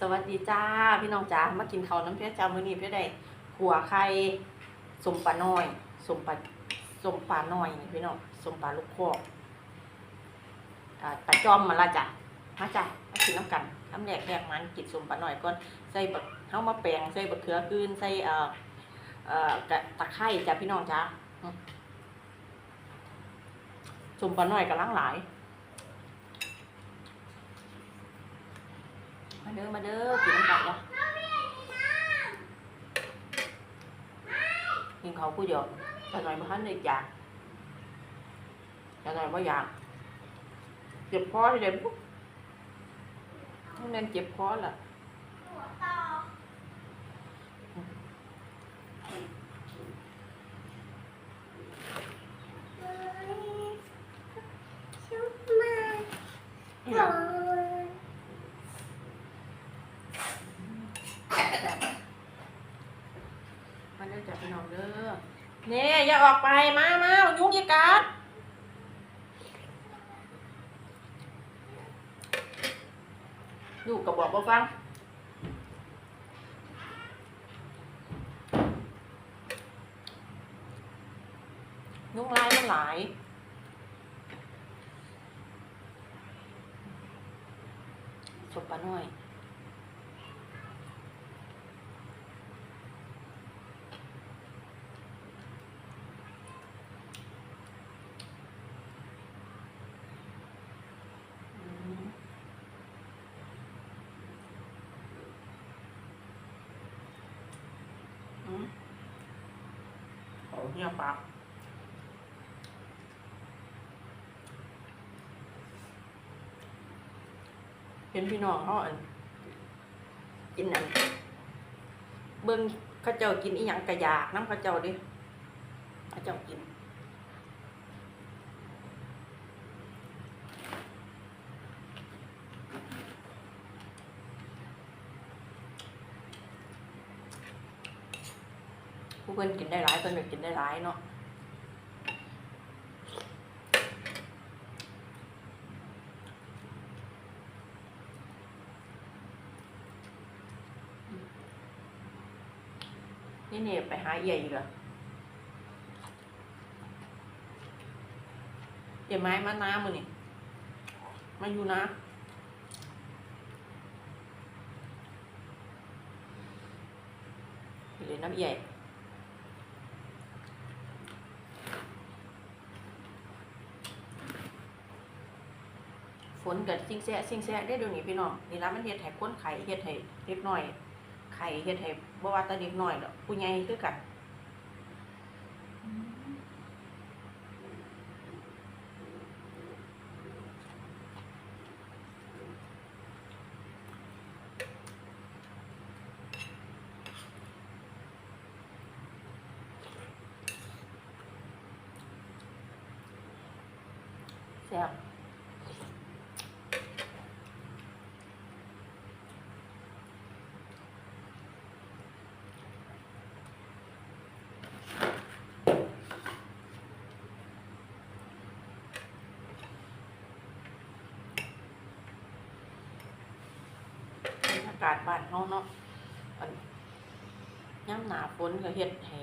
สวัสดีจ้าพี่น้องจ้ามากินข้าวน้ำเพชรจ้ามื้อนี้เพชรได้ขัวไข่สมปลาน้อยสมปลาสมปลาน้อยนี่พี่น้องสมปลาลูกคอกอ่าปลาจอมมาละจ้ะมาจ้ะมากินน้ำกันน้ำแรกแรกมันกินสมปลาน้อยก่อนใส่บักเฮามาแปลงใส่บักเขือกืนใส่เอ่อเอ่อกะตะไคร้จ้ะพี่น้องจ้าสมปลาน้อยกำลังหลาย มาเด้อมาเด้อกินน้ำกันละกินเขาวกูเดียวแต่หน่อยมาทันเลยอยากแต่หน่อยว่าอยากเจ็บคอเลยเด็ปุ๊บต้องเน้นเจ็บคอล่ะเนี่ยมาเด้อจับพี่น้องเด้อเนี่ย ออกไปมามายุ่งยากัดลูกก็บอกว่าฟังนุ่งลายมันหลายสบปะหน่อย อืมอืมโอ้ เงียปากเห็นพี่น้องเขาอันกินอันเบิ่งข้าเจ้ากินอีหยังกระยากน้ำข้าเจ้าดิข้าเจ้ากิน ผู้ เพิ่นกินได้หลายเพิ่นก็กกินได้หลายเนาะนี่เนี่ยไปหาเอี่ยอีกเหรอเอี่ยไม้มาน้ำมือนี่มาอยู่นะไปเลยน้ำเอี่ย ฝ นกับซิงแซะซิงแซะได้อเดี๋ยวนี้พี่น้องนี่ละมันเฮ็ดให้คนไข่เฮ็ดให้เด็กน้อย ไข่เฮ็ดให้บ่ว่าแต่เด็กน้อยดอกผู้ใหญ่คือกันแซ่บากาศบ้านเฮาเนาะยามหนาฝนก็เฮ็ดให้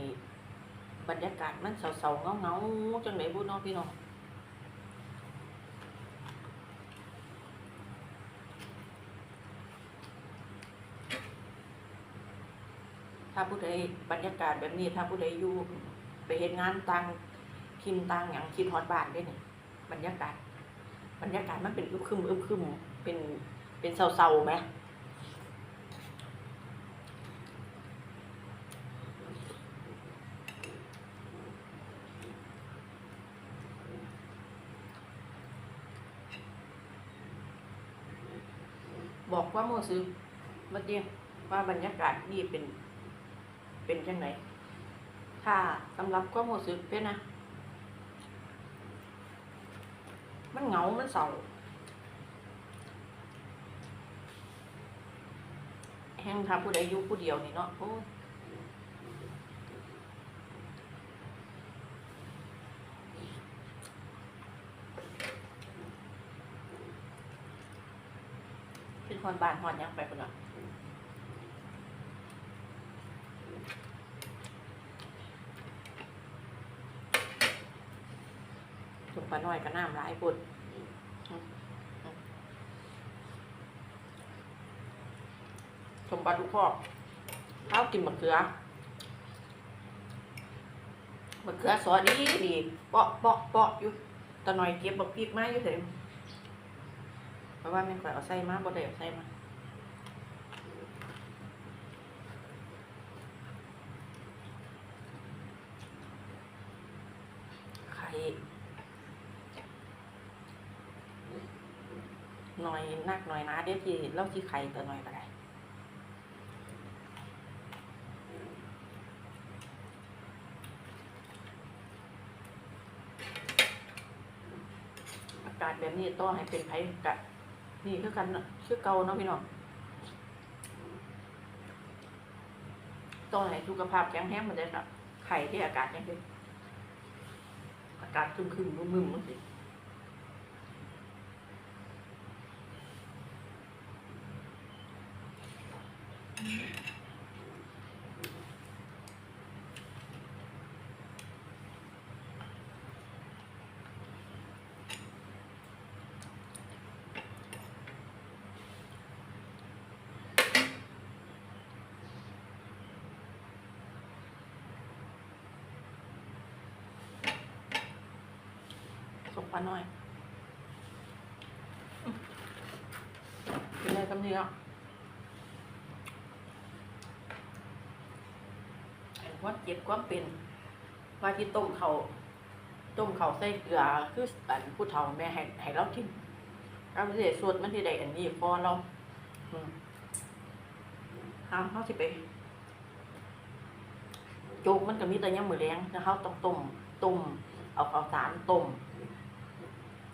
บรรยากาศมันเศร้าๆเงาๆจังได๋บ่เนาะพี่น้องถ้าผู้ใดบรรยากาศแบบนี้ ถ้าผู้ใดอยู่ไปเฮ็ดงานต่างทิมต่างอย่างคิดฮอดบ้านได้นี่บรรยากาศ บรรยากาศมันเป็นอึมครึมอึมครึมเป็นเป็นเศร้าๆไหม บอกว่าโมซื้อมาเดียวว่าบรรยากาศนี่เป็นเป็นจังไหนถ้าสำหรับความรู้สึกเป็นนะ มันเหงา มันเศร้าแห้งทาผู้ใดอยู่ผู้เดียวนี่เนาะโอ้ หอนบานหอนยังไปคนละถุงปลาน้อยก็น้ำหลายปุ่นชมปลาดุกพอกข้าวกินมะเขือมะเขือสอดีดีเปาะเปาะเปาะอยู่ตะหน่อยเก็บบักพริกมาอยู่เถอะ เพราะว่าแม่นข่อยเอาใส่มาบ่ได้เอาใส่มาไข่หน่อยนักหน่อยนะเดี๋ยวที่เล่าที่ไข่ตัวหน่อยก็ได้อากาศแบบนี้ต้องให้เป็นไผ่กะ นี่คือกันเนาะคือเก่าเนาะพี่น้องต้องให้สุขภาพแข็งแรงเหมือนเดิมครับไข่ที่อากาศยังเป็นอากาศคึมครึมๆมึมๆมันสิส่ง ปลาหน่อยมเป็นไงกำเนียว่าเจ็บความเป็นว่าที่ต้มเขาต้มเขาใส่เกลือคืออันผู้เฒ่าแม่ให้ให้เรากินเราไม่ได้สวดมันที่ใดอันนี้พอเราห้ามเขาสิไปโจกมันก็มีแต่ยังมือแรงนะเขาต้องต้มต้มเอาข้าวสารต้ม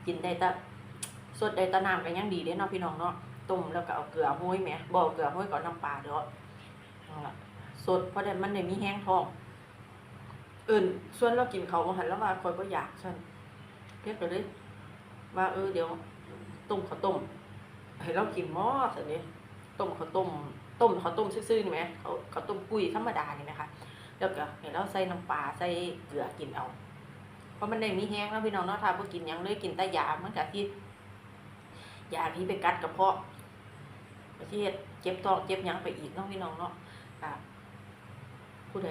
กินได้แต่สดได้แต่น้ำก็ยังดีเด้เนาะพี่น้องเนาะต้มแล้วก็เอาเกลือห้อยแหมบ่เอเกลือห้อยก่อนน้ำปลาเด้อสดเพราะได้มันได้มีแห้งท้องเอื่นส่วนเรากินเขาวบ่หันแล้วว่าคอยบ่อยากซั่นเพียกก็เลยว่าเออเดี๋ยวต้มข้าวต้มให้เรากินหม้อซั่นนี้ต้มข้าวต้มต้มข้าวต้มซื่อๆนี่แหมเขาข้าวต้มกุ้ยธรรมดานี่นะคะแล้วก็ให้เราใส่น้ำปลาใส่เกลือกินเอา เพราะมันได้มีแห้งแล้วพี่น้องเนาะถ้าบ่กินหยังเลยกินแต่ยามันก็ที่ยาที่ไปกัดกระเพาะประเทศเจ็บท้องเจ็บยังไปอีกเนาะพี่น้องเนาะอะผู้ใด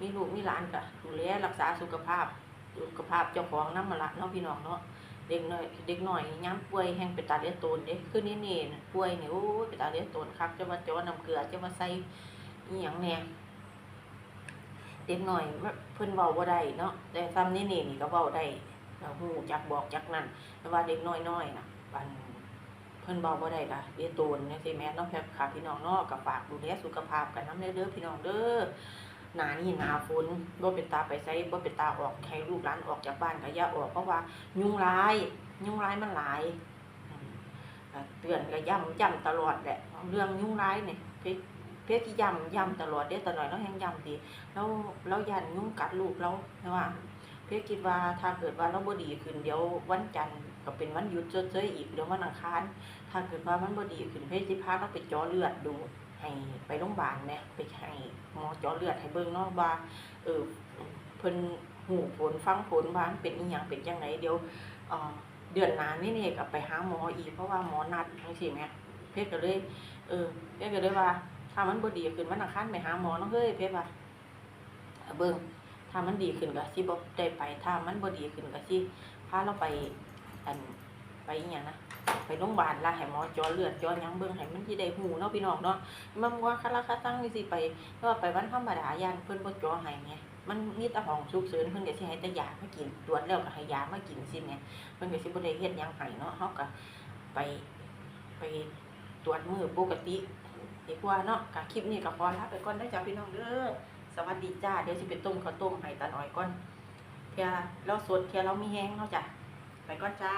มีลูกมีหลานก็ดูแลรักษาสุขภาพ สุขภาพเจ้าของน้ำมาละเนาะพี่น้องเนาะ เด็กน้อย เด็กน้อยย้ำป่วยแห้งเป็นตาเลี้ยตนเด้คือนี่นี่ป่วยเนี่ยโอ้ยเป็นตาเลี้ยตนครับจะมาจ้อน้ำเกลือจะมาใส่อีหยังแหน่ เด็กหน่อยเพิ่นเว้าบ่ได้เนาะแต่ซ้ำนี่นี่นี่ก็เว้าได้เราฮู้จักบอกจักนั่นแต่ว่าเด็กน้อยๆน่ะปันเพิ่นเว้าบ่ได้ล่ะเรียนโตนจังซี่แม่เนาะแพ่ค่ะพี่น้องเนาะก็ฝากดูแลสุขภาพกันนำเด้อพี่น้องเด้อหนานี่หนาฝนบ่เป็นตาไปไสบ่เป็นตาออกให้ลูกหลานออกจากบ้านก็อย่าออกเพราะว่า ยุงลาย ยุงลายมันหลายเตือนก็ย้ำยำตลอดแหละเรื่องยุงลายนี่เพชร เพชรที่ยำยำตลอดเด้ตลอดแล้วแฮงยำดีแล้วแล้วยันยุ่งกัดลูกเราใช่ว่าเพี่คิดว่าถ้าเกิดว่าเราบ่ดีขึ้นเดี๋ยววันจันทร์ก็เป็นวันหยุดเฉยๆอีกเดี๋ยววันอังคารถ้าเกิดว่ามันบ่ดีขึ้นเพี่สิพาเราไปจาะเลือดดูให้ไปโรงพยาบาลแหม่ยไปให้หมอจาะเลือดให้เบิ่งเนาะว่าเออเพิ่นหูผลฟังผลว่ามันเป็นอีหยังเป็นจังไดเดี๋ยวเอ่อเดือนหน้านี่นี่ก็ไปหาหมออีกเพราะว่าหมอนัดจังซี่แหมเพิ่นก็เลยเออเพิ่นก็เลยว่า ถ้ามันบ่ดีขึ้นวันอังคารไปหาหมอเนาะเฮ้ยเพิ่นว่าเอาเบิ่งถ้ามันดีขึ้นก็สิบ่ได้ไป ถ้ามันบ่ดีขึ้นก็สิพาเราไปอันไปอีหยังนะไปโรงพยาบาลละให้หมอจาะเลือดจาะยังเบิ่งให้มันสิได้ฮู้เนาะพี่น้องเนาะมันว่าคาราคาซังมีสิไปเพราะว่าไปวันธรรมดาย่านเพิ่นบ่จาะให้ไงมันมีแต่ห้องฉุกเฉินเพิ่นก็สิให้แต่ยามากินตรวจแล้วก็ให้ยามากินสิแหมเพิ่นก็สิบ่ได้เฮ็ดหยังให้เนาะเฮาก็ไปไปตรวจมือปกติ ดีกว่าเนาะกับคลิปนี้ก็พอลาไปก่อนได้จ้าพี่น้องเด้อสวัสดีจ้าเดี๋ยวจะไปต้มข้าวต้มให้ตาหน่อยก่อนเทียเราสดเทียเรามีแห้งเนาะจ้ะไปก่อนจ้า